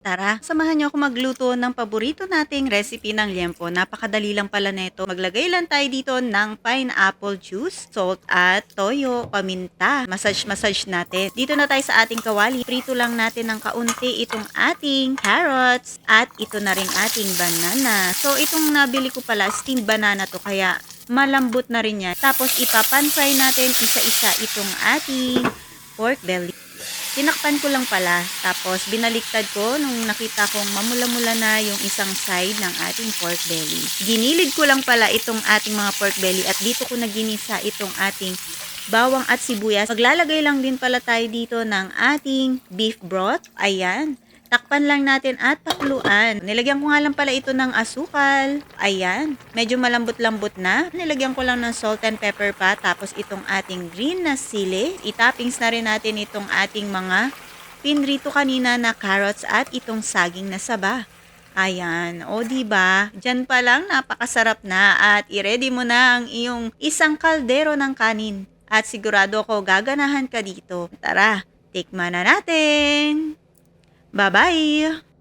Tara, samahan niyo ako magluto ng paborito nating recipe ng liempo. Napakadali lang pala nito. Maglagay lang tayo dito ng pineapple juice, salt at toyo, paminta. Massage-massage natin. Dito na tayo sa ating kawali. Prito lang natin ng kaunti itong ating carrots at ito na rin ating banana. So, itong nabili ko pala, steamed banana to. Kaya malambot na rin yan. Tapos, ipapan-fry natin isa-isa itong ating pork belly. Tinakpan ko lang pala. Tapos, binaliktad ko nung nakita kong mamula-mula na yung isang side ng ating pork belly. Ginilid ko lang pala itong ating mga pork belly at dito ko naginisa itong ating bawang at sibuyas. Maglalagay lang din pala tayo dito ng ating beef broth. Ayan. Takpan lang natin at pakuluan. Nilagyan ko nga lang pala ito ng asukal. Ayan. Medyo malambot-lambot na. Nilagyan ko lang ng salt and pepper pa. Tapos itong ating green na sili. Itoppings na rin natin itong ating mga pinrito kanina na carrots at itong saging na saba. Ayan. O, di ba? Diyan pa lang napakasarap na at i-ready mo na ang iyong isang kaldero ng kanin. At sigurado ko gaganahan ka dito. Tara, tikman na natin! Bye bye